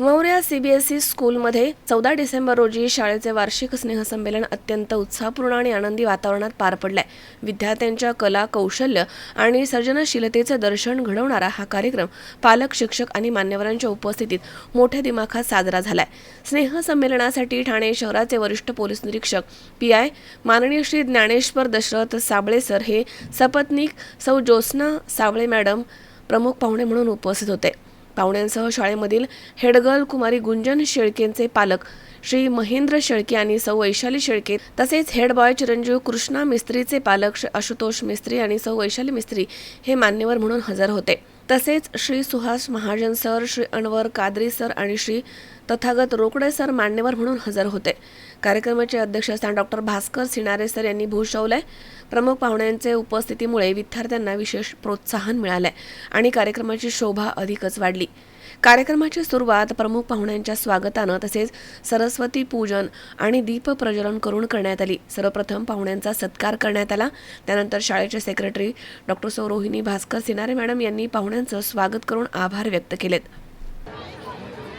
Maurya C B S E स्कूलमध्ये चौदा डिसेंबर रोजी शाळेचे वार्षिक स्नेहसंमेलन अत्यंत उत्साहपूर्ण आणि आनंदी वातावरणात पार पडलाय. विद्यार्थ्यांच्या कला कौशल्य आणि सर्जनशीलतेचं दर्शन घडवणारा हा कार्यक्रम पालक शिक्षक आणि मान्यवरांच्या उपस्थितीत मोठ्या दिमाखात साजरा झालाय. स्नेहसंमेलनासाठी ठाणे शहराचे वरिष्ठ पोलीस निरीक्षक पी आय माननीय श्री ज्ञानेश्वर दशरथ साबळे सर हे सपत्नीक सौ ज्योत्स्ना साबळे मॅडम प्रमुख पाहुणे म्हणून उपस्थित होते. पाहुण्यांसह शाळेमधील हेडगर्ल कुमारी गुंजन शेळकेंचे पालक श्री महेंद्र शेळके आणि सौ वैशाली शेळके तसेच हेड बॉय चिरंजीव कृष्णा मिस्त्रीचे पालक आशुतोष मिस्त्री आणि सौ वैशाली मिस्त्री हे मान्यवर म्हणून हजर होते. तसेच श्री सुहास महाजन सर श्री अनवर कादरी सर आणि श्री तथागत रोकडे सर मान्यवर म्हणून हजर होते. कार्यक्रमाचे अध्यक्षस्थान डॉक्टर भास्कर सिनारे सर यांनी भूषवलंय. प्रमुख पाहुण्यांचे उपस्थितीमुळे विद्यार्थ्यांना विशेष प्रोत्साहन मिळालंय आणि कार्यक्रमाची शोभा अधिकच वाढली. कार्यक्रमाची सुरुवात प्रमुख पाहुण्यांच्या स्वागतानं तसेच सरस्वती पूजन आणि दीप प्रज्वलन करून करण्यात आली. सर्वप्रथम पाहुण्यांचा सत्कार करण्यात आला. त्यानंतर शाळेचे सेक्रेटरी डॉक्टर सौ रोहिणी भास्कर सिनारे मॅडम यांनी पाहुण्यांचं स्वागत करून आभार व्यक्त केलेत.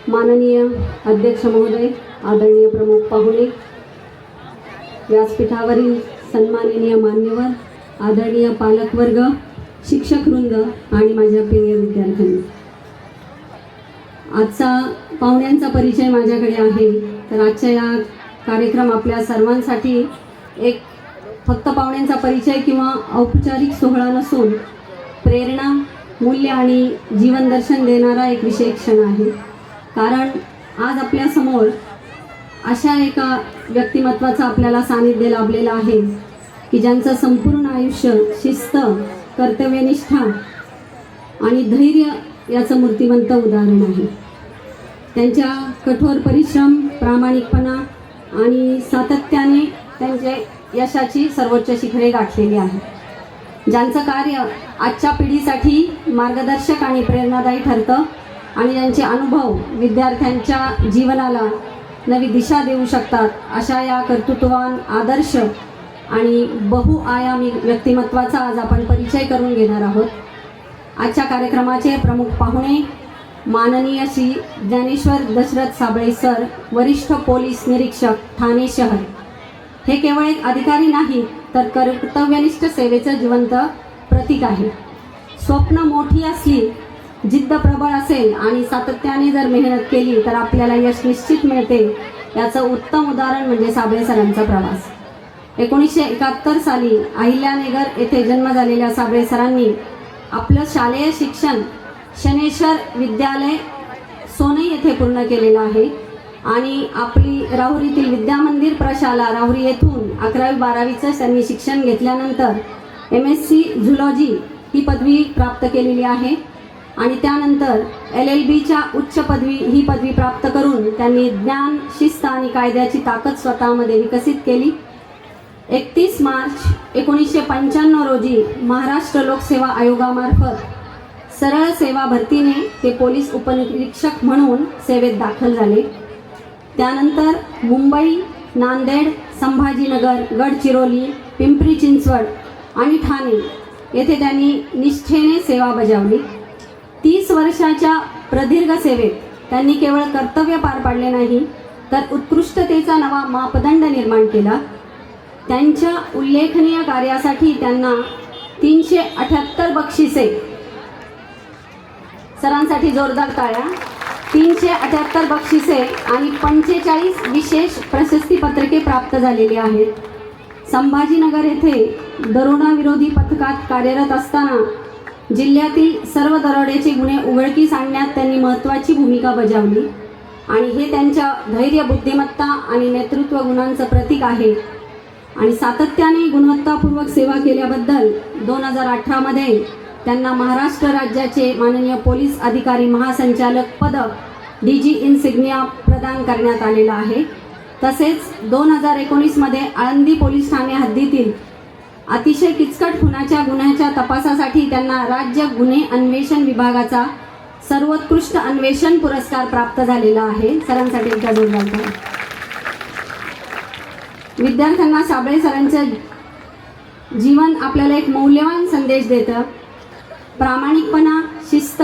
माननीय अध्यक्ष महोदय आदरणीय प्रमुख पाहुणे व्यासपीठावरील सन्माननीय मान्यवर आदरणीय पालकवर्ग शिक्षक वृंद आणि माझ्या प्रिय विद्यार्थ्यांनी. आजचा पाहुण्यांचा परिचय माझ्याकडे आहे. तर आजच्या या कार्यक्रम आपल्या सर्वांसाठी एक फक्त पाहुण्यांचा परिचय किंवा औपचारिक सोहळा नसून प्रेरणा मूल्य आणि जीवनदर्शन देणारा एक विशेष क्षण आहे. कारण आज आपल्यासमोर अशा एका व्यक्तिमत्वाचं आपल्याला सानिध्य लाभलेलं आहे की ज्यांचं संपूर्ण आयुष्य शिस्त कर्तव्यनिष्ठा आणि धैर्य याचं मूर्तिमंत उदाहरण आहे. त्यांच्या कठोर परिश्रम प्रामाणिकपणा आणि सातत्याने त्यांचे यशाची सर्वोच्च शिखरे गाठलेली आहे ज्यांचं कार्य आजच्या पिढीसाठी मार्गदर्शक आणि प्रेरणादायी ठरतं आणि ज्यांचे अनुभव विद्यार्थ्यांच्या जीवनाला नवी दिशा देऊ शकतात अशा या कर्तृत्ववान आदर्श आणि बहुआयामी व्यक्तिमत्वाचा आज आपण परिचय करून घेणार आहोत. आजच्या कार्यक्रमाचे प्रमुख पाहुणे माननीय श्री ज्ञानेश्वर दशरथ साबळे सर वरिष्ठ पोलीस निरीक्षक ठाणे शहर. हे केवळ एक अधिकारी नाही तर कर्तव्यनिष्ठ सेवेचं जिवंत प्रतीक आहे. स्वप्न मोठी असली जिद्द प्रबळ असेल आणि सातत्याने जर मेहनत केली तर आपल्याला यश निश्चित मिळते याचं उत्तम उदाहरण म्हणजे साबळे सरांचा प्रवास. एकोणीसशे एकाहत्तर साली अहिल्यानगर येथे जन्म झालेल्या साबळे सरांनी आपलं शालेय शिक्षण शनेश्वर विद्यालय सोने येथे पूर्ण केलेलं आहे. आणि आपली राहुरीतील विद्यामंदिर प्रशाला राहुरी येथून अकरावी बारावीचं त्यांनी शिक्षण घेतल्यानंतर एम एस सी झुलॉजी ही पदवी प्राप्त केलेली आहे. आणि त्यानंतर एल एल बीच्या उच्च पदवी ही पदवी प्राप्त करून त्यांनी ज्ञान शिस्त आणि कायद्याची ताकद स्वतःमध्ये विकसित केली. एकतीस मार्च एकोणीसशे पंच्याण्णव रोजी महाराष्ट्र लोकसेवा आयोगामार्फत सरळ सेवा भरतीने ते पोलीस उपनिरीक्षक म्हणून सेवेत दाखल झाले. त्यानंतर मुंबई नांदेड संभाजीनगर गडचिरोली पिंपरी चिंचवड आणि ठाणे येथे त्यांनी निष्ठेने सेवा बजावली. तीस वर्षाच्या प्रदीर्घ सेवेत त्यांनी केवळ कर्तव्य पार पाडले नाही तर उत्कृष्टतेचा नवा मापदंड निर्माण केला. त्यांच्या उल्लेखनीय कार्यासाठी त्यांना तीनशे अठ्याहत्तर बक्षिसे सरांसाठी जोरदार टाळ्या. तीनशे अठ्याहत्तर बक्षिसे आणि पंचेचाळीस विशेष प्रशस्तीपत्रके प्राप्त झालेली आहेत. संभाजीनगर येथे दरोडाविरोधी पथकात कार्यरत असताना जिल्ह्यातील सर्व दरोड्याचे गुन्हे उघडकीस आणण्यात त्यांनी महत्त्वाची भूमिका बजावली आणि हे त्यांच्या धैर्य बुद्धिमत्ता आणि नेतृत्व गुणांचं प्रतीक आहे. आणि सातत्याने गुणवत्तापूर्वक सेवा केल्याबद्दल दोन हजार अठरामध्ये त्यांना महाराष्ट्र राज्याचे माननीय पोलीस अधिकारी महासंचालक पदक डी जी इन्सिग्निया प्रदान करण्यात आलेलं आहे. तसेच दोन हजार एकोणीसमध्ये आळंदी पोलीस ठाणे हद्दीतील अतिशय किचकट खुनाच्या गुन्ह्याच्या तपासासाठी त्यांना राज्य गुन्हे अन्वेषण विभागाचा सर्वोत्कृष्ट अन्वेषण पुरस्कार प्राप्त झालेला आहे. सरांसाठी एकदा जोडला विद्यार्थ्यांना साबळे सरांचं जीवन आपल्याला एक मौल्यवान संदेश देतं. प्रामाणिकपणा शिस्त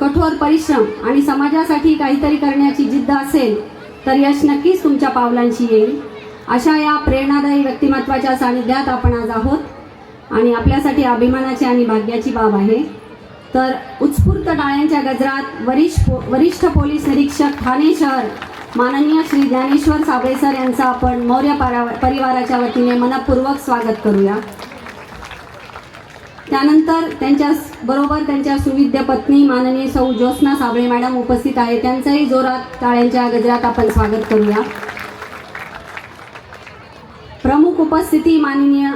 कठोर परिश्रम आणि समाजासाठी काहीतरी करण्याची जिद्द असेल तर यश नक्कीच तुमच्या पावलांशी येईल. अशा या प्रेरणादायी व्यक्तिमत्वाच्या सानिध्यात आपण आज आहोत आणि आपल्यासाठी अभिमानाची आणि भाग्याची बाब आहे. तर उत्स्फूर्त टाळ्यांच्या गजरात वरिष्ठ वरिष्ठ पोलीस निरीक्षक ठाणे शहर माननीय श्री ज्ञानेश्वर साबळे सर आपण मौर्य परा परिवाराच्या वतीने मनपूर्वक स्वागत करूया. त्यानंतर त्यांच्या बरोबर त्यांच्या सुविद्य पत्नी माननीय सौ ज्योत्स्ना साबळे मॅडम उपस्थित आहे त्यांचंही जोरात टाळ्यांच्या गजरात आपण स्वागत करूया. प्रमुख उपस्थिती माननीय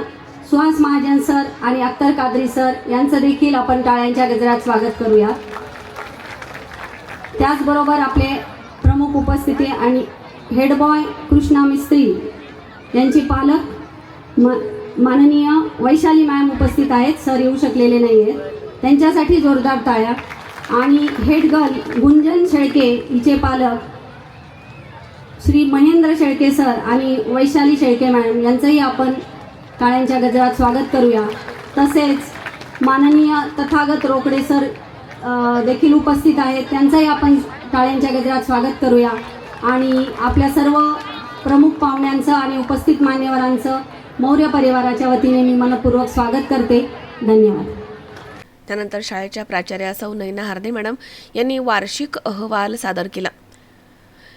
सुहास महाजन सर आणि अख्तर कादरी सर यांचं देखील आपण टाळ्यांच्या गजरात स्वागत करूया. त्याचबरोबर आपले प्रमुख उपस्थिती आणि हेडबॉय कृष्णा मिस्त्री यांची पालक मा माननीय वैशाली मॅम उपस्थित आहेत. सर येऊ शकलेले नाही आहेत त्यांच्यासाठी जोरदार टाळ्या. आणि हेड गर्ल गुंजन शेळके हिचे पालक श्री महेंद्र शेळके सर आणि वैशाली शेळके मॅडम यांचंही आपण टाळ्यांच्या गजरात स्वागत करूया. तसेच माननीय तथागत रोकडे सर देखील उपस्थित आहेत. त्यांचंही आपण टाळ्यांच्या गजरात स्वागत करूया. आणि आपल्या सर्व प्रमुख पाहुण्यांचं आणि उपस्थित मान्यवरांचं मौर्य परिवाराच्या वतीने मी मनपूर्वक स्वागत करते. धन्यवाद. त्यानंतर शाळेच्या प्राचार्या सौ नैना हार्दे मॅडम यांनी वार्षिक अहवाल सादर केला.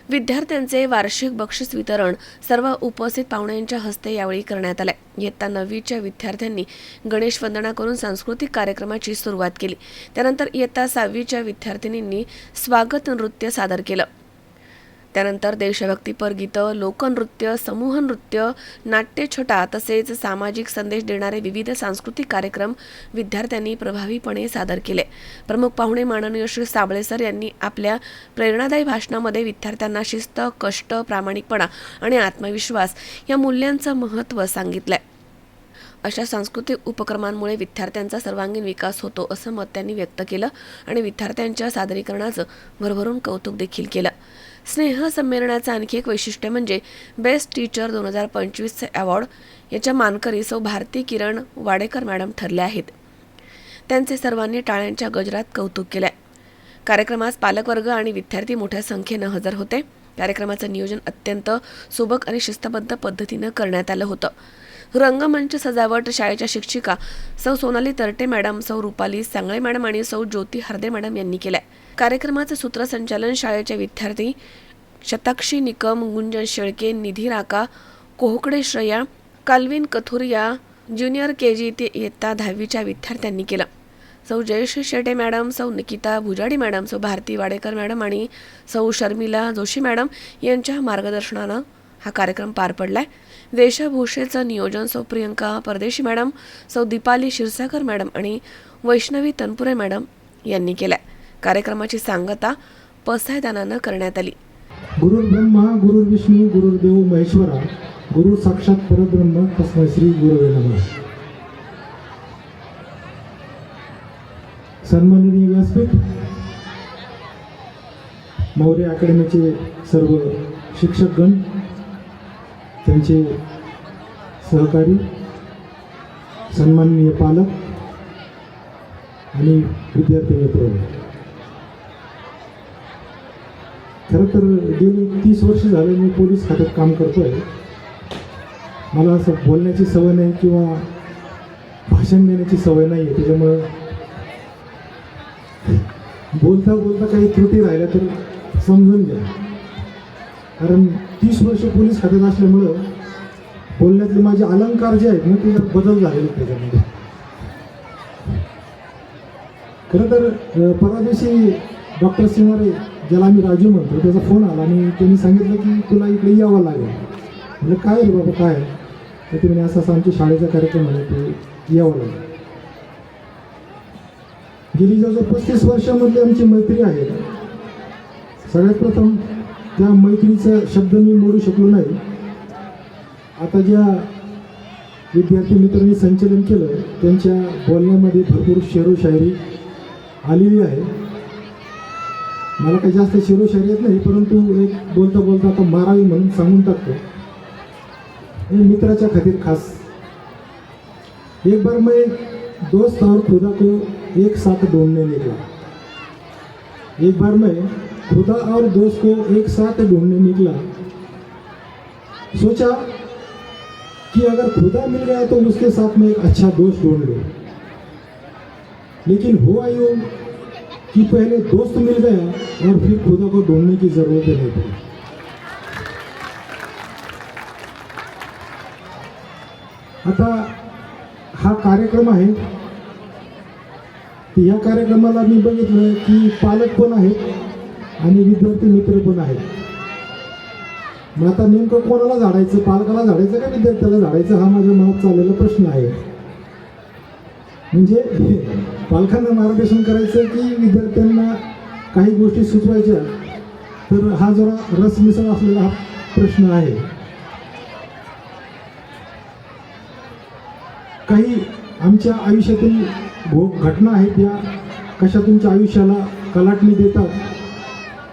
विद्यार्थ्यांचे वार्षिक बक्षीस वितरण सर्व उपस्थित पाहुण्यांच्या हस्ते यावेळी करण्यात आले. इयत्ता नववीच्या विद्यार्थ्यांनी गणेश वंदना करून सांस्कृतिक कार्यक्रमाची सुरुवात केली. त्यानंतर इयत्ता सहावीच्या विद्यार्थिनींनी स्वागत नृत्य सादर केलं. त्यानंतर देशभक्तीपर गीतं लोकनृत्य समूह नृत्य नाट्यछोटा तसेच सामाजिक संदेश देणारे विविध सांस्कृतिक कार्यक्रम विद्यार्थ्यांनी प्रभावीपणे सादर केले. प्रमुख पाहुणे माननीय श्री साबळे सर यांनी आपल्या प्रेरणादायी भाषणामध्ये विद्यार्थ्यांना शिस्त कष्ट प्रामाणिकपणा आणि आत्मविश्वास या मूल्यांचं महत्त्व सांगितलंय. अशा सांस्कृतिक उपक्रमांमुळे विद्यार्थ्यांचा सर्वांगीण विकास होतो असं मत त्यांनी व्यक्त केलं आणि विद्यार्थ्यांच्या सादरीकरणाचं भरभरून कौतुक देखील केलं. स्नेह संमेलनाचं आणखी एक वैशिष्ट्य म्हणजे बेस्ट टीचर दोन हजार पंचवीसचे अवॉर्ड याच्या मानकरी सौ भारती किरण वाडेकर मॅडम ठरल्या आहेत. त्यांचे सर्वांनी टाळ्यांच्या गजरात कौतुक केलंय. कार्यक्रमास पालकवर्ग आणि विद्यार्थी मोठ्या संख्येनं हजर होते. कार्यक्रमाचं नियोजन अत्यंत सुबक आणि शिस्तबद्ध पद्धतीनं करण्यात आलं होतं. रंगमंच सजावट शाळेच्या शिक्षिका सौ सोनाली तरटे मॅडम सौ रुपाली सांगळे मॅडम आणि सौ ज्योती हरदे मॅडम यांनी केलंय. कार्यक्रमाचं सूत्रसंचालन शाळेचे विद्यार्थी Shatakshi Nikam Gunjan Shelke Nidhi Raka Kohakade Shreya Calvin Kathuria junior K G ते इयत्ता दहावीच्या विद्यार्थ्यांनी केलं. सौ जयश्री शेटे मॅडम सौ निकिता भुजाडी मॅडम सौ भारती वाडेकर मॅडम आणि सौ शर्मिला जोशी मॅडम यांच्या मार्गदर्शनानं हा कार्यक्रम पार पडलाय. वेशभूषेचं नियोजन सौ प्रियंका परदेशी मॅडम सौ दीपाली क्षीरसागर मॅडम आणि वैष्णवी तनपुरे मॅडम यांनी केलाय. कार्यक्रमाची सांगता पसायदानानं करण्यात आली. गुरु ब्रह्मा गुरु विष्णू गुरुदेव महेश्वरा गुरु साक्षात परब्रह्म तस्मै श्री गुरुवे नमः. सन्माननीय व्यासपीठ मौर्य अकॅडमीचे सर्व शिक्षकगण त्यांचे सहकारी सन्माननीय पालक आणि विद्यार्थी मित्र. खरं तर गेली तीस वर्ष झाले मी पोलीस खात्यात काम करतो आहे मला असं बोलण्याची सवय नाही किंवा भाषण देण्याची सवय नाही आहे. त्याच्यामुळं बोलता बोलता काही त्रुटी राहिल्या तर समजून घ्या. कारण तीस वर्ष पोलीस खात्यात असल्यामुळं बोलण्यातले माझे अलंकार जे आहेत ना त्याच्यात बदल झालेले त्याच्यामध्ये. खरं तर अ, परवा दिवशी डॉक्टर सिंगारे ज्याला आम्ही राजू म्हणतो त्याचा फोन आला आणि त्यांनी सांगितलं की तुला इकडे यावं लागेल. म्हणजे काय रे बाबा काय? तर ते म्हणे असं असं आमच्या शाळेचा कार्यक्रम आहे ते यावं लागेल. गेली जवळजवळ पस्तीस वर्षामधली आमची मैत्री आहे. सगळ्यात प्रथम त्या मैत्रीचा शब्द मी मोडू शकलो नाही. आता ज्या विद्यार्थी मित्रांनी संचलन केलं त्यांच्या बोलण्यामध्ये भरपूर शेरो शायरी आलेली आहे. मला काही जास्त शेरो शायरी येत नाही परंतु एक बोलता बोलता आता मारावी म्हणून सांगून टाकतो. हे मित्राच्या खातीर खास. एक बार मैं दोस्त और खुदा को एक साथ ढूंढने निकला एक बार मैं खुदा और दोस्त को एक साथ ढूंढने निकला। सोचा कि अगर खुदा मिल गया तो उसके साथ में एक अच्छा दोस्त ढूंढ लो। लेकिन हुआ यूं कि पहले दोस्त मिल गया और फिर खुदा को ढूंढने की जरूरत नहीं पड़ी। आता हा कार्यक्रम आहे। या कार्यक्रमाला मी बघितलं की पालक पण आहेत आणि विद्यार्थी मित्र पण आहेत. मग आता नेमकं कोणाला झाडायचं? पालकाला झाडायचं का विद्यार्थ्याला झाडायचं? हा माझ्या मनात चाललेला प्रश्न आहे. म्हणजे पालकांना मार्गदर्शन करायचं की विद्यार्थ्यांना काही गोष्टी सुचवायच्या तर हा जरा रसमिसळ असलेला हा प्रश्न आहे. काही आमच्या आयुष्यातील घटना आहेत या कशा तुमच्या आयुष्याला कलाटणी देतात?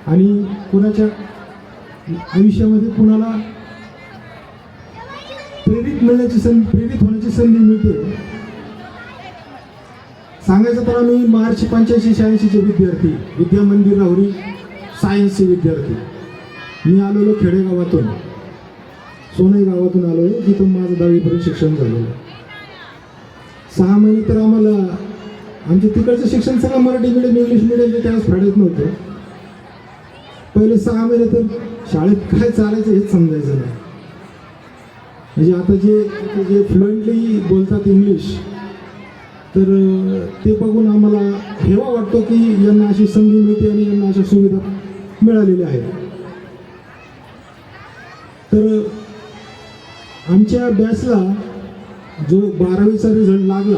आणि कुणाच्या आयुष्यामध्ये कुणाला प्रेरित मिळण्याची संधी प्रेरित होण्याची संधी मिळते? सांगायचं तर आम्ही मार्च पंच्याऐंशी शहाऐंशीचे विद्यार्थी विद्या मंदिर राहुरी सायन्सचे विद्यार्थी. मी आलेलो खेडेगावातून सोनई गावातून आलो तिथून माझं दहावीपर्यंत शिक्षण झालेलं सहा महिने तर आम्हाला आमच्या तिकडचं शिक्षण सगळं मराठी मिडियम इंग्लिश मिडियमचे त्यावेळेस फाडत नव्हतं. पहिले सहा महिने तर शाळेत काय चालायचं हेच समजायचं नाही. म्हणजे आता जे जे फ्लुएंटली बोलतात इंग्लिश तर ते बघून आम्हाला हेवा वाटतो की यांना अशी संधी मिळते आणि यांना अशा सुविधा मिळालेल्या आहेत. तर आमच्या बॅचला जो बारावीचा रिझल्ट लागला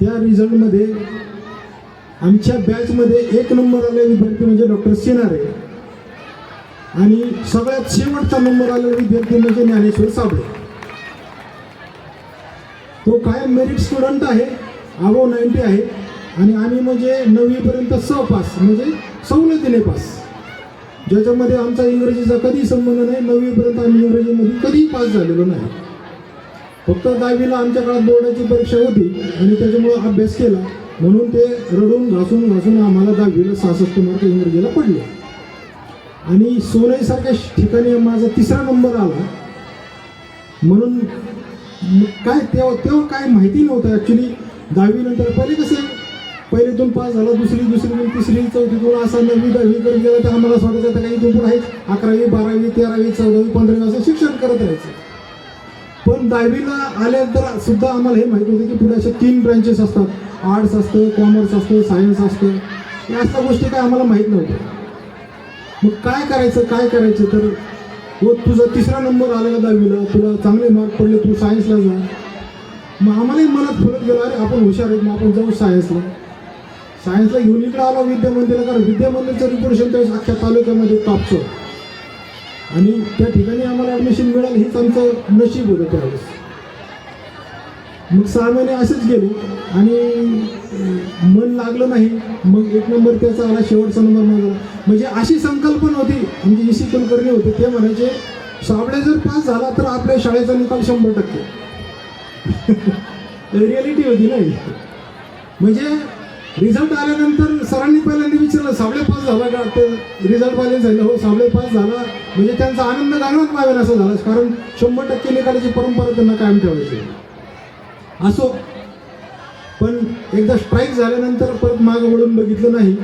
त्या रिझल्टमध्ये आमच्या बॅचमध्ये एक नंबर आले विद्यार्थी म्हणजे डॉक्टर सिनारे आणि सगळ्यात शेवटचा नंबर आलेला विद्यार्थी म्हणजे ज्ञानेश्वर साबळे. तो काय मेरिट स्टुडंट आहे आवो नाईन्टी आहे आणि आम्ही म्हणजे नववीपर्यंत स पास म्हणजे सवलतीने पास ज्याच्यामध्ये आमचा इंग्रजीचा कधी संबंध नाही नववीपर्यंत आम्ही इंग्रजीमध्ये कधीही पास झालेलो नाही. फक्त दहावीला आमच्या काळात बोर्डाची परीक्षा होती आणि त्याच्यामुळं अभ्यास केला. म्हणून ते रडून घासून घासून आम्हाला दहावीला सहासष्ट मार्क इंग्रजीला पडले. आणि सोनईसारख्या ठिकाणी माझा तिसरा नंबर आला. म्हणून काय तेव्हा तेव्हा काय माहिती नव्हतं. ॲक्च्युली दहावीनंतर पहिले कसे पहिलीतून पास झाला दुसरी दुसरीतून तिसरी चौथीतून असा नववी दहावी करत गेला तर आम्हाला स्वागत आता काही इथून पुढे आहेच अकरावी बारावी तेरावी चौदावी पंधरावी असं शिक्षण करत राहायचं. पण दहावीला आल्यानंतर सुद्धा आम्हाला हे माहिती होतं की पुढे असे तीन ब्रँचेस असतात. आर्ट्स असतं कॉमर्स असतं सायन्स असतं या अशा गोष्टी काय आम्हाला माहीत नव्हत्या. मग काय करायचं काय करायचं? तर हो तुझा तिसरा नंबर आला का दहावीला तुला चांगले मार्क पडले तू सायन्सला जा. मग आम्हालाही मनात फुलत गेलं अरे आपण हुशार आहेत मग आपण जाऊ सायन्सला सायन्सला घेऊन इकडे आलो विद्या मंदिरला कारण विद्या मंदिरचं रिपोर्टेशन त्यावेळेस अख्ख्या तालुक्यामध्ये टॉपचं आणि त्या ठिकाणी आम्हाला ॲडमिशन मिळालं हेच आमचं नशीब होतं त्यावेळेस. मग सहा महिने असेच गेले आणि मन लागलं नाही. मग एक नंबर त्याचा आला शेवटचा नंबर माझा. म्हणजे अशी संकल्पना होती. म्हणजे जी सी कुलकर्णी होते ते म्हणायचे साबळे जर पास झाला तर आपल्या शाळेचा निकाल शंभर टक्के. रियालिटी होती नाही म्हणजे रिझल्ट आल्यानंतर सरांनी पहिल्यांदा विचारलं साबळे पास झाला का? तर रिझल्ट पाहिजे झालं हो साबळे पास झाला. म्हणजे त्यांचा आनंद गाणं मावेन असं झालं. कारण शंभर टक्के निकालाची परंपरा त्यांना कायम ठेवायची असो. पण एकदा स्ट्राईक झाल्यानंतर परत मागं वळून बघितलं नाही.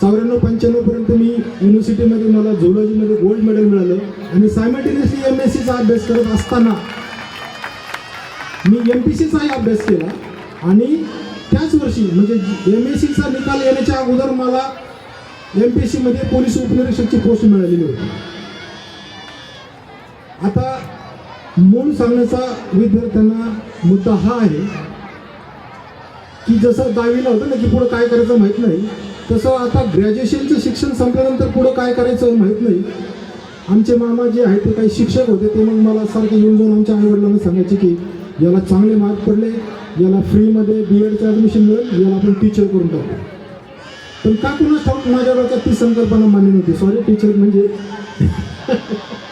चौऱ्याण्णव पंच्याण्णव पर्यंत मी युनिव्हर्सिटीमध्ये मला झुलॉजीमध्ये गोल्ड मेडल मिळालं. आणि सायमल्टेनियसली एम एस सीचा अभ्यास करत असताना मी एम पी सीचाही अभ्यास केला. आणि त्याच वर्षी म्हणजे एम एस सीचा निकाल येण्याच्या अगोदर मला एम पी एस सीमध्ये पोलीस उपनिरीक्षकची पोस्ट मिळालेली होती. आता मूळ सांगण्याचा विद्यार्थ्यांना मुद्दा हा आहे की जसं दहावीला होतं ना की पुढं काय करायचं माहीत नाही तसं आता ग्रॅज्युएशनचं शिक्षण संपल्यानंतर पुढं काय करायचं माहीत नाही. आमचे मामा जे आहेत ते काही शिक्षक होते ते मग मला सारखे येऊन जाऊन आमच्या आईवडिलांना सांगायचे की याला चांगले मार्क पडले याला फ्रीमध्ये बी एडचं ॲडमिशन मिळेल याला आपण टीचर करून टाकू. पण का कुणाच ठाऊक माझ्या डोक्यात ती संकल्पना मान्य नव्हती. सॉरी टीचर म्हणजे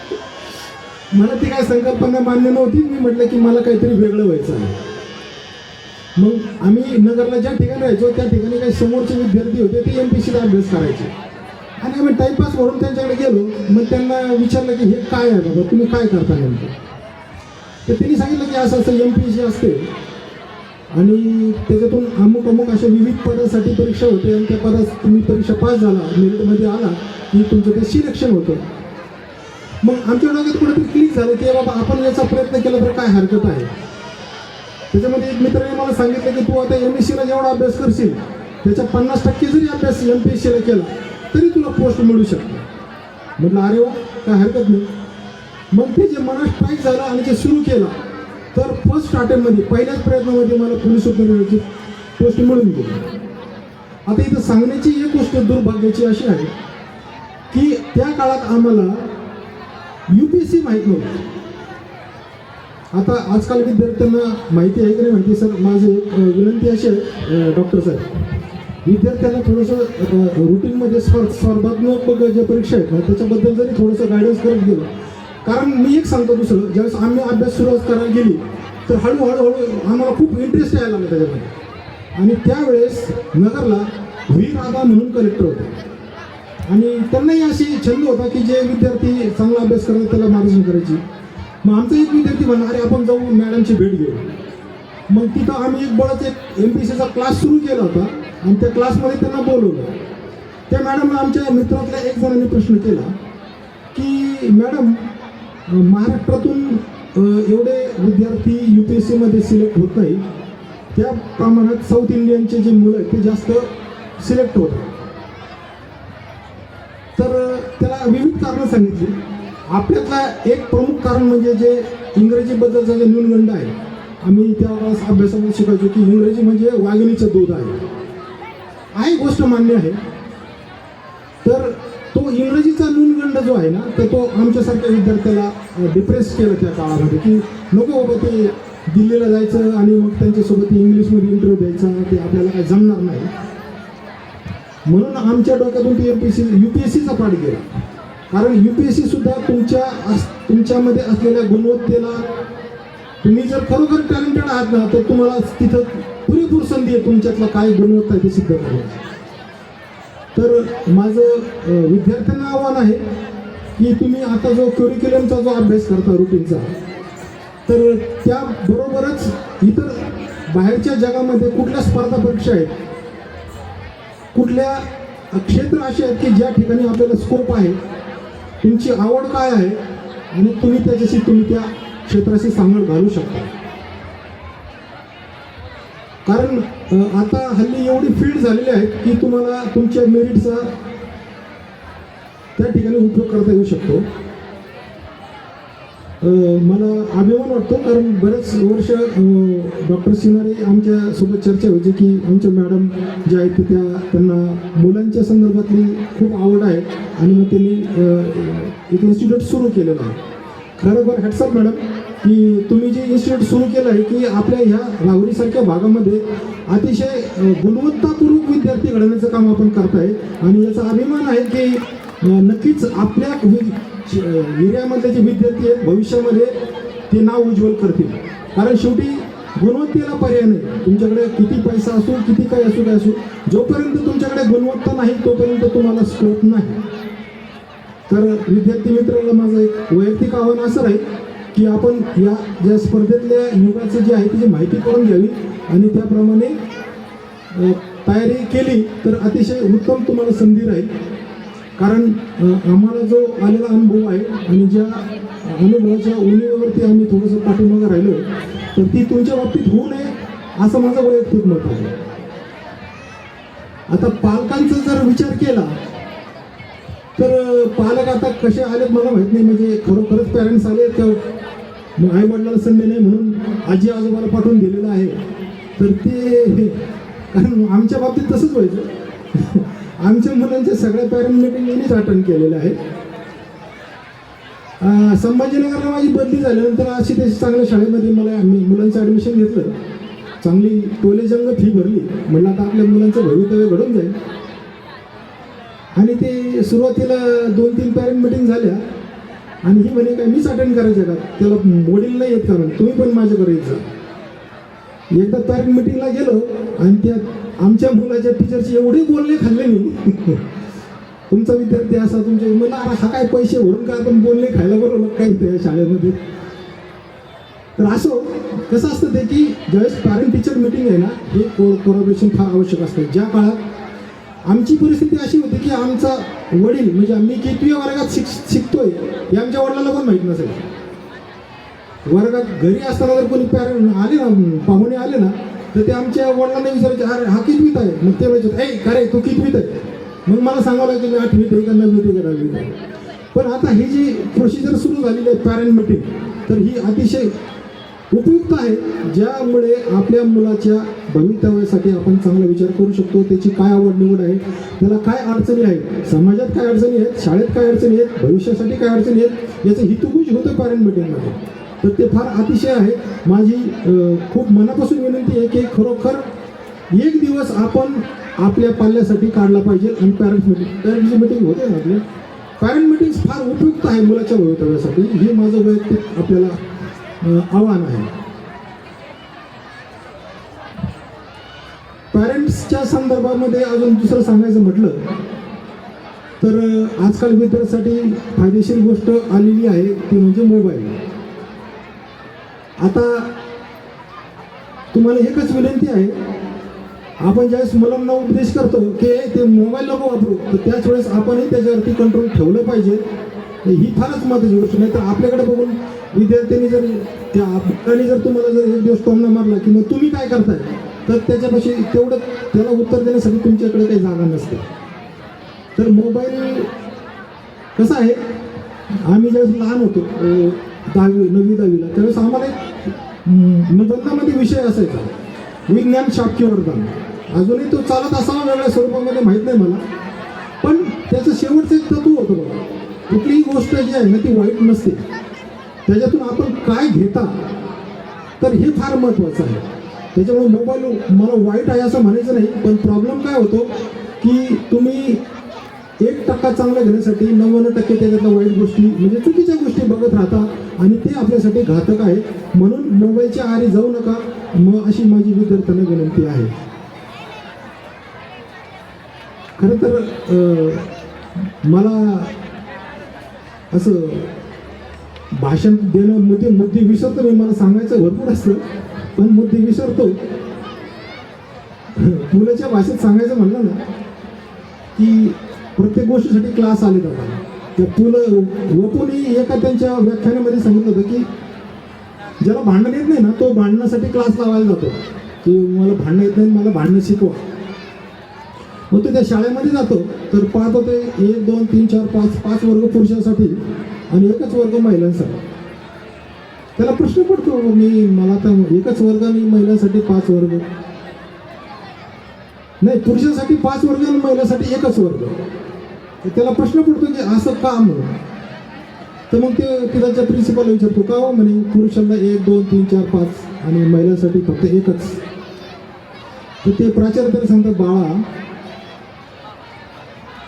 मला ती काय संकल्पना मान्य नव्हती. मी म्हटलं की मला काहीतरी वेगळं व्हायचं आहे. मग आम्ही नगरला ज्या ठिकाणी राहायचो त्या ठिकाणी काही समोरचे विद्यार्थी होते ते एम पी सीचा अभ्यास करायचे. आणि आम्ही टाईमपास म्हणून त्यांच्याकडे गेलो. मग त्यांना विचारलं की हे काय आहे बाबा? तुम्ही काय करता नेमकं? तर त्यांनी सांगितलं की असं असं एम पी सी असते. आणि त्याच्यातून अमुक अमुक अशा विविध पदासाठी परीक्षा होते. आणि त्या पदात तुम्ही परीक्षा पास झाला मेरिटमध्ये आला की तुमचं ते सिलेक्शन होतं. मग आमच्या डोक्यात कुठेतरी क्लिक झालं की बाबा आपण याचा प्रयत्न केला तर काय हरकत आहे? त्याच्यामध्ये एक मित्राने मला सांगितलं की तू आता एम एस सीला जेवढा अभ्यास करशील त्याच्या पन्नास टक्के जरी अभ्यास एम पी एस सीला केला तरी तुला पोस्ट मिळू शकते. म्हटलं अरे वा काय हरकत नाही. मग ते जे मनात स्ट्राईक झालं आणि ते सुरू केलं तर फर्स्ट अटेम्प्टमध्ये पहिल्याच प्रयत्नामध्ये मला पोलीस उपनिरीक्षक पोस्ट मिळून गेली. आता इथं सांगण्याची एक गोष्ट दुर्भाग्याची अशी आहे की त्या काळात आम्हाला यू पी एस सी माहीत नव्हतं आता आजकाल विद्यार्थ्यांना माहिती आहे की नाही माहिती? सर माझी एक विनंती अशी आहे डॉक्टर साहेब. विद्यार्थ्यांना थोडंसं रुटीनमध्ये स्पर्ध स्पर्धात्मक ज्या परीक्षा आहेत ना त्याच्याबद्दल जरी थोडंसं गायडन्स करत गेलं कारण मी एक सांगतो दुसरं ज्यावेळेस आम्ही अभ्यास सुरुवात करायला गेली तर हळूहळू हळू आम्हाला खूप इंटरेस्ट यायला लागला त्याच्यामध्ये. आणि त्यावेळेस नगरला व्ही राधा म्हणून कलेक्टर होते. आणि त्यांनाही अशी छंद होता की जे विद्यार्थी चांगला अभ्यास करतात त्याला मार्गदर्शन करायची. मग आमचा एक विद्यार्थी म्हणला अरे आपण जाऊ मॅडमची भेट घेऊ. मग तिथं आम्ही एक बळच एक एम पी सीचा क्लास सुरू केला होता आणि त्या क्लासमध्ये त्यांना बोलवलं. त्या मॅडमला आमच्या मित्रातल्या एक जणांनी प्रश्न केला की मॅडम महाराष्ट्रातून एवढे विद्यार्थी यू पी एस सीमध्ये सिलेक्ट होत नाही त्या प्रमाणात साऊथ इंडियनचे जे मुलं आहेत ते जास्त सिलेक्ट होतात तर त्याला विविध कारणं सांगितली. आपल्यातला एक प्रमुख कारण म्हणजे जे इंग्रजीबद्दलचा जे न्यूनगंड आहे आम्ही त्यावेळेस अभ्यासामध्ये शिकायचो की इंग्रजी म्हणजे वाघिणीचं दूध आहे. आहे गोष्ट मान्य आहे. तर तो इंग्रजीचा न्यूनगंड जो आहे ना तर तो आमच्यासारख्या विद्यार्थ्याला डिप्रेस केलं त्या काळामध्ये की नको बाबा ते दिल्लीला जायचं आणि मग त्यांच्यासोबत इंग्लिशमध्ये इंटरव्ह्यू द्यायचा ते आपल्याला काय जमणार नाही. म्हणून आमच्या डोक्यातून T M P C U P S सीचा पाठ गेला. कारण यू पी एस सी सुद्धा तुमच्या अस तुमच्यामध्ये असलेल्या गुणवत्तेला तुम्ही जर खरोखर टॅलेंटेड आहात ना तर तुम्हाला तिथं पुरेपूर संधी आहे तुमच्यातला काय गुणवत्ता ते सिद्ध करायची तर माझं विद्यार्थ्यांना आव्हान आहे की तुम्ही आता जो क्युरिक्युलमचा जो अभ्यास करता रुटीनचा तर त्याबरोबरच इतर बाहेरच्या जगामध्ये कुठल्या स्पर्धा परीक्षा आहेत कुठल्या क्षेत्र असे आहेत की ज्या ठिकाणी आपल्याला स्कोप आहे? तुमची आवड काय आहे? आणि तुम्ही त्याच्याशी तुम्ही त्या क्षेत्राशी सांगड घालू शकता. कारण आता हल्ली एवढी फील्ड झालेली आहेत की तुम्हाला तुमच्या मेरिटचा त्या ठिकाणी उपयोग करता येऊ शकतो. मला अभिमान वाटतो कारण बरेच वर्ष डॉक्टर सिनारे आमच्यासोबत चर्चा व्हायची की आमच्या मॅडम ज्या आहेत त्या त्यांना मुलांच्या संदर्भातली खूप आवड आहे आणि मग त्यांनी एक इन्स्टिट्यूट सुरू केलेलं आहे. खरोखर हॅट्सअप मॅडम की तुम्ही जे इन्स्टिट्यूट सुरू केलं आहे की आपल्या ह्या राहुरीसारख्या भागामध्ये अतिशय गुणवत्तापूर्वक विद्यार्थी घडवण्याचं काम आपण करताय. आणि याचा अभिमान आहे की नक्कीच आपल्या एरियामधले जे विद्यार्थी आहेत भविष्यामध्ये ते नाव उज्ज्वल करतील. कारण शेवटी गुणवत्तेला पर्याय नाही. तुमच्याकडे किती पैसा असो किती काय असो काय असो जोपर्यंत तुमच्याकडे गुणवत्ता नाही तोपर्यंत तुम्हाला स्कोप नाही. तर विद्यार्थी मित्रांना माझं एक वैयक्तिक आव्हान असं राहील की आपण या ज्या स्पर्धेतल्या युगाचं जे आहे त्याची माहिती करून घ्यावी आणि त्याप्रमाणे तयारी केली तर अतिशय उत्तम तुम्हाला संधी राहील. कारण आम्हाला जो आलेला अनुभव आहे आणि ज्या अनुभवाच्या उणीवरती आम्ही थोडंसं पाठिंबा राहिलो तर ती तुमच्या बाबतीत होऊ नये असं माझं वैयक्तिक मत आहे. आता पालकांचा जर विचार केला तर पालक आता कसे आलेत मला माहीत नाही म्हणजे खरोखरच पॅरेंट्स आले तर आई वडिलांना संधी नाही म्हणून आजी आजोबाला पाठवून दिलेलं आहे. तर ते कारण आमच्या बाबतीत तसंच व्हायचं. आमच्या मुलांच्या सगळ्या पॅरेंट मिटिंग यांनीच अटेंड केलेल्या आहेत संभाजीनगरला माझी बदली झाल्यानंतर अशी तशी चांगल्या शाळेमध्ये मला आम्ही मुलांचं ॲडमिशन घेतलं. चांगली टोलेजंग फी भरली. म्हणलं आता आपल्या मुलांचं भवितव्य घडून जाईल. आणि ते सुरुवातीला दोन तीन पॅरेंट मिटिंग झाल्या. आणि ही म्हणे काय मीच अटेंड करायचं का? त्याला वडील नाही येत कारण. तुम्ही पण माझ्याकडे यायचं एकदा पॅरेंट मिटिंगला गेलो आणि त्या आमच्या मुलाच्या टीचरची एवढे बोलणे खाल्ले मी. तुमचा विद्यार्थी असा तुमच्या मला अरे हा काय पैसे भरून का आपण बोलणे खायला बरोबर काही त्या शाळेमध्ये? तर असो कसं असतं ते की ज्यावेळेस पॅरेंट टीचर मिटिंग आहे ना हे को कोलॅबरेशन फार आवश्यक असतं. ज्या काळात आमची परिस्थिती अशी होती की आमचा वडील म्हणजे आम्ही कितव्या वर्गात शिक शिकतोय हे आमच्या वडिलांना पण माहीत नसेल वर्गात घरी असताना जर कोणी पॅरेंट आले ना पाहुणे आले ना तर ते आमच्या वडिलांना विचारायचे अरे हा कितवीत आहे? मग ते म्हणायचे ए अरे तू कितवीत आहे? मग मला सांगावं लागेल मी आठवीत आहे का नववीत आहे का दहावीत आहे? पण आता ही जी प्रोसिजर सुरू झालेली आहे पॅरेंट मिटिंग तर ही अतिशय उपयुक्त आहे ज्यामुळे आपल्या मुलाच्या भवितव्यासाठी आपण चांगला विचार करू शकतो. त्याची काय आवड निवड आहे? त्याला काय अडचणी आहेत? समाजात काय अडचणी आहेत? शाळेत काय अडचणी आहेत? भविष्यासाठी काय अडचणी आहेत? याचं हितगुज होतं पॅरेंट मिटिंगमध्ये तर ते फार अतिशय आहे. माझी खूप मनापासून विनंती आहे की खरोखर एक दिवस आपण आपल्या पाल्यासाठी काढला पाहिजे आणि पॅरेंट्स मिटिंग पॅरेंट्सची मिटिंग होते ना आपली. पॅरेंट मिटिंग फार उपयुक्त आहे मुलाच्या भवितव्यासाठी. हे माझं वैयक्तिक आपल्याला आव्हान आहे. पॅरेंट्सच्या संदर्भामध्ये अजून दुसरं सांगायचं म्हटलं तर आजकाल विद्यार्थ्यासाठी फायदेशीर गोष्ट आलेली आहे ती म्हणजे मोबाईल आता तुम्हाला एकच विनंती आहे. आपण ज्यावेळेस मुलांना उपदेश करतो की ते मोबाईल नको वापरू. तर त्याच वेळेस आपणही त्याच्यावरती कंट्रोल ठेवलं पाहिजे. ही फारच महत्त्वाची गोष्ट. नाही तर आपल्याकडे बघून विद्यार्थ्यांनी जर त्या आपल्याने जर तुम्हाला जर एक दिवस टोमणा मारला की मग तुम्ही काय करताय? तर त्याच्यापाशी तेवढं त्याला उत्तर देण्यासाठी तुमच्याकडे काही जागा नसते. तर मोबाईल कसं आहे? आम्ही ज्यावेळेस लहान होतो दहावी नववी दहावीला. त्यावेळेस आम्हाला एक निबंधामध्ये विषय असायचा. विज्ञान शाक्य अजूनही तो चालत असावा वेगळ्या स्वरूपामध्ये माहीत नाही मला. पण त्याचं शेवटचं एक तत्व होतं बघा. कुठलीही गोष्ट जी आहे ना ती वाईट नसते. त्याच्यातून आपण काय घेता तर हे फार महत्त्वाचं आहे. त्याच्यामुळे मोबाईल मला वाईट आहे असं म्हणायचं नाही पण प्रॉब्लेम काय होतो की तुम्ही एक टक्का चांगलं घेण्यासाठी नव्वद टक्के त्याच्यातल्या वाईट गोष्टी म्हणजे चुकीच्या गोष्टी बघत राहतात आणि ते आपल्यासाठी घातक आहेत. म्हणून मोबाईलच्या आहारी जाऊ नका. मग अशी माझी विद्यार्थ्यांना विनंती आहे. खरं तर मला असं भाषण देणं मुद्दे मुद्दे विसरतो मी मला सांगायचं भरपूर असतं पण मुद्दे विसरतो. मुलाच्या भाषेत सांगायचं म्हणलं ना की प्रत्येक गोष्टीसाठी क्लास आले जातात. त्या पुलं वपूनही एका त्यांच्या व्याख्यानामध्ये सांगितलं होतं की ज्याला भांडण येत नाही ना तो भांडणासाठी क्लास लावायला जातो. की मला भांडणं येत नाही मला भांडणं शिकवा. मग तो त्या शाळेमध्ये जातो तर पाहतो ते एक दोन तीन चार पाच पाच वर्ग पुरुषांसाठी आणि एकच वर्ग महिलांसाठी. त्याला प्रश्न पडतो मी मला तर एकच वर्ग आणि महिलांसाठी पाच वर्ग. नाही पुरुषांसाठी पाच वर्ग आणि महिलांसाठी एकच वर्ग. त्याला प्रश्न पडतो की असं का म्हणून? तर मग ते तिथाच्या प्रिन्सिपल विचारतो का हो म्हणे पुरुषांना एक दोन तीन चार पाच आणि महिलांसाठी फक्त एकच. तर ते प्राचार्य तरी सांगतात बाळा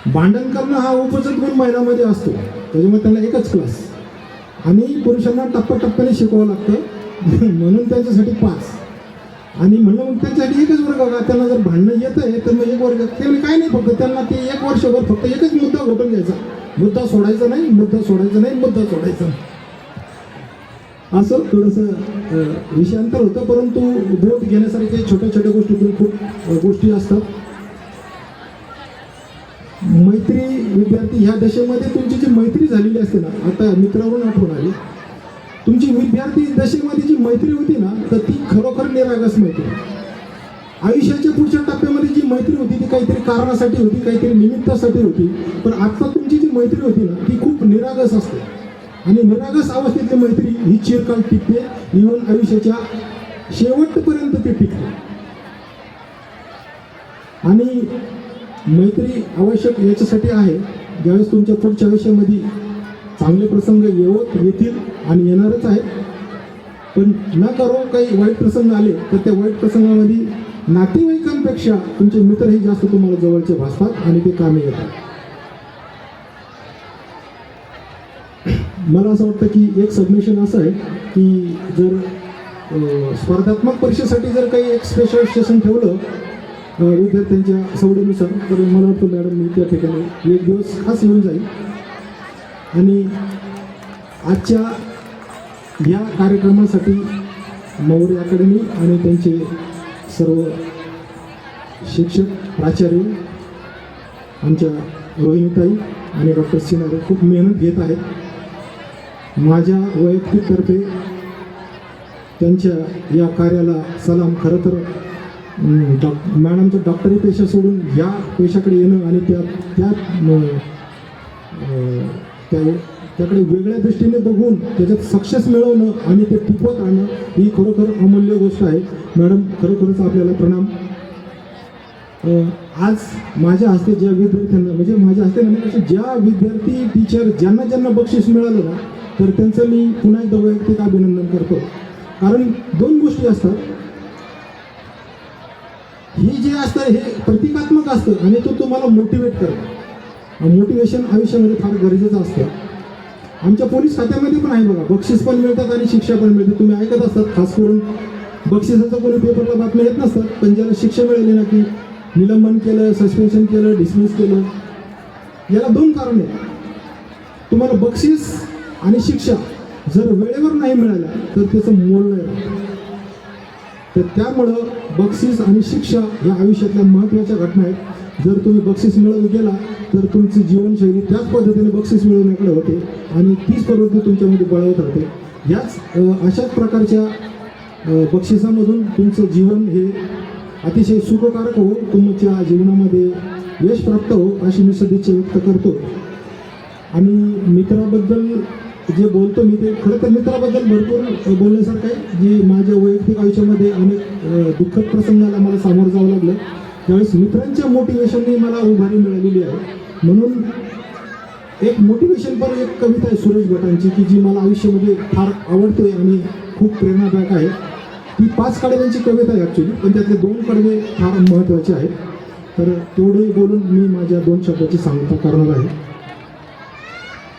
भांडण करणं हा उपजत गुण महिलामध्ये असतो. त्याच्यामुळे त्यांना एकच क्लास आणि पुरुषांना टप्प्याटप्प्याने शिकवावं लागतं. म्हणून त्यांच्यासाठी पाच. आणि म्हणलं मग त्याच्यासाठी एकच वर्ग का? त्यांना जर भांडणं येत आहे तर मग एक वर्ग ते काय नाही फक्त? त्यांना ते एक वर्षभर फक्त एकच मुद्दा घोटून घ्यायचा. मुद्दा सोडायचा नाही मुद्दा सोडायचा नाही मुद्दा सोडायचा असं थोडंसं विषयांतर होतं परंतु बोध घेण्यासारखे छोट्या छोट्या गोष्टीतून खूप गोष्टी असतात. मैत्री विद्यार्थी ह्या दशेमध्ये तुमची जी मैत्री झालेली असते ना आता मित्रावरून आठवण आली. तुमची विद्यार्थी दशेमध्ये जी मैत्री होती ना तर ती खरोखर निरागस मैत्री आयुष्याच्या पुढच्या टप्प्यामध्ये जी मैत्री होती ती काहीतरी कारणासाठी होती काहीतरी निमित्तासाठी होती. पण आत्ता तुमची जी मैत्री होती ना ती खूप निरागस असते. आणि निरागस अवस्थेतली मैत्री ही चिरकाल टिकते इव्हन आयुष्याच्या शेवटपर्यंत ती टिकते. आणि मैत्री आवश्यक याच्यासाठी आहे. ज्यावेळेस तुमच्या पुढच्या आयुष्यामध्ये चांगले प्रसंग येवत येतील आणि येणारच आहेत. पण न करो काही वाईट प्रसंग आले तर त्या वाईट प्रसंगामध्ये नातेवाईकांपेक्षा तुमचे मित्रही जास्त तुम्हाला जवळचे भासतात आणि ते कामे येतात. मला असं वाटतं की एक सबमिशन असं आहे की जर स्पर्धात्मक परीक्षेसाठी जर काही एक स्पेशल सेशन ठेवलं विद्यार्थ्यांच्या सवडीनुसार तर मला वाटतं मॅडम मी त्या ठिकाणी एक दिवस खास येऊन जाईल. आणि आजच्या या कार्यक्रमासाठी मौर्य अकॅडमी आणि त्यांचे सर्व शिक्षक प्राचार्य आमच्या रोहिणीताई आणि डॉक्टर सिन्हारे खूप मेहनत घेत आहेत. माझ्या वैयक्तिकतर्फे त्यांच्या या कार्याला सलाम. खरं तर डॉ मॅडमचं डॉक्टरी पेशा सोडून या पेशाकडे येणं आणि त्या त्या त्या त्याकडे वेगळ्या दृष्टीने बघून त्याच्यात सक्सेस मिळवणं आणि ते टिकवत आणणं ही खरोखर अमूल्य गोष्ट आहे. मॅडम खरोखरच आपल्याला प्रणाम. आज माझ्या हस्ते ज्या विद्यार्थ्यांना म्हणजे माझ्या हस्ते म्हणण्यापेक्षा ज्या विद्यार्थी टीचर ज्यांना ज्यांना बक्षीस मिळालं ना तर त्यांचं मी पुन्हा एकदा वैयक्तिक अभिनंदन करतो. कारण दोन गोष्टी असतात. ही जे असतं हे प्रतिकात्मक असतं आणि तो तुम्हाला मोटिवेट करतो. मोटिवेशन आयुष्यामध्ये फार गरजेचं असतं. आमच्या पोलीस खात्यामध्ये पण आहे बघा बक्षीस पण मिळतात आणि शिक्षा पण मिळते. तुम्ही ऐकत असतात खास करून बक्षिसाचं कोणी पेपरला बातम्या येत नसतात पण ज्याला शिक्षा मिळाली ना की निलंबन केलं सस्पेन्शन केलं डिसमिस केलं याला दोन कारण आहेत. तुम्हाला बक्षीस आणि शिक्षा जर वेळेवर नाही मिळाल्या तर त्याचं मोल नाही तर त्यामुळं बक्षीस आणि शिक्षा या आयुष्यातल्या महत्त्वाच्या घटना आहेत. जर तुम्ही बक्षीस मिळवून गेला तर तुमची जीवनशैली त्याच पद्धतीने बक्षीस मिळवण्याकडे होते आणि तीच प्रवृत्ती तुमच्यामध्ये बळवत राहते. याच अशाच प्रकारच्या बक्षिसामधून तुमचं जीवन हे अतिशय सुखकारक हो तुमच्या जीवनामध्ये यश प्राप्त हो अशी मी सदिच्छा व्यक्त करतो. आणि मित्राबद्दल जे बोलतो मी ते खरं तर मित्राबद्दल भरपूर बोलण्यासारखं आहे. जी माझ्या वैयक्तिक आयुष्यामध्ये अनेक दुःखद प्रसंगाला मला सामोरं जावं लागलं. त्यावेळेस मित्रांच्या मोटिवेशनने मला उभारी मिळालेली आहे. म्हणून एक मोटिवेशन पर एक कविता आहे सुरेश भटांची की जी मला आयुष्यामध्ये फार आवडते आणि खूप प्रेरणादायक आहे. ती पाच कडव्यांची कविता आहे ॲक्च्युली पण त्यातले दोन कडवे फार महत्त्वाचे आहेत. तर तेवढे बोलून मी माझ्या दोन शब्दाची सांगता करणार आहे.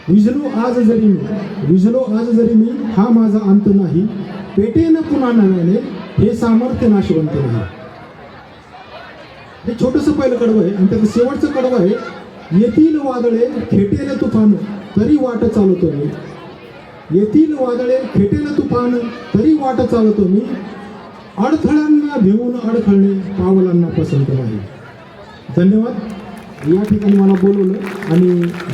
विझलो आज जरी मी विजलो आज जरी मी हा माझा अंत नाही. पेटेन पुन्हा नव्याने हे सामर्थ्य नाशवंत नाही. हे छोटंसं पहिलं कडवं आहे. आणि त्याचं शेवटचं कडवं आहे. येतील वादळे खेटेल तुफान तरी वाट चालवतो मी. येतील वादळे खेटेल तुफान तरी वाट चालवतो मी. अडथळ्यांना भिवून अडखळणे पावलांना पसंत नाही. धन्यवाद. या ठिकाणी मला बोलवलं आणि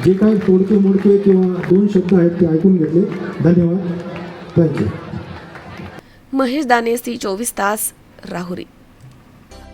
जे काय तोडके मोडके किंवा दोन शब्द आहेत ते ऐकून घेतले. धन्यवाद. थँक्यू महेश दाने सी चोवीस तास Rahuri.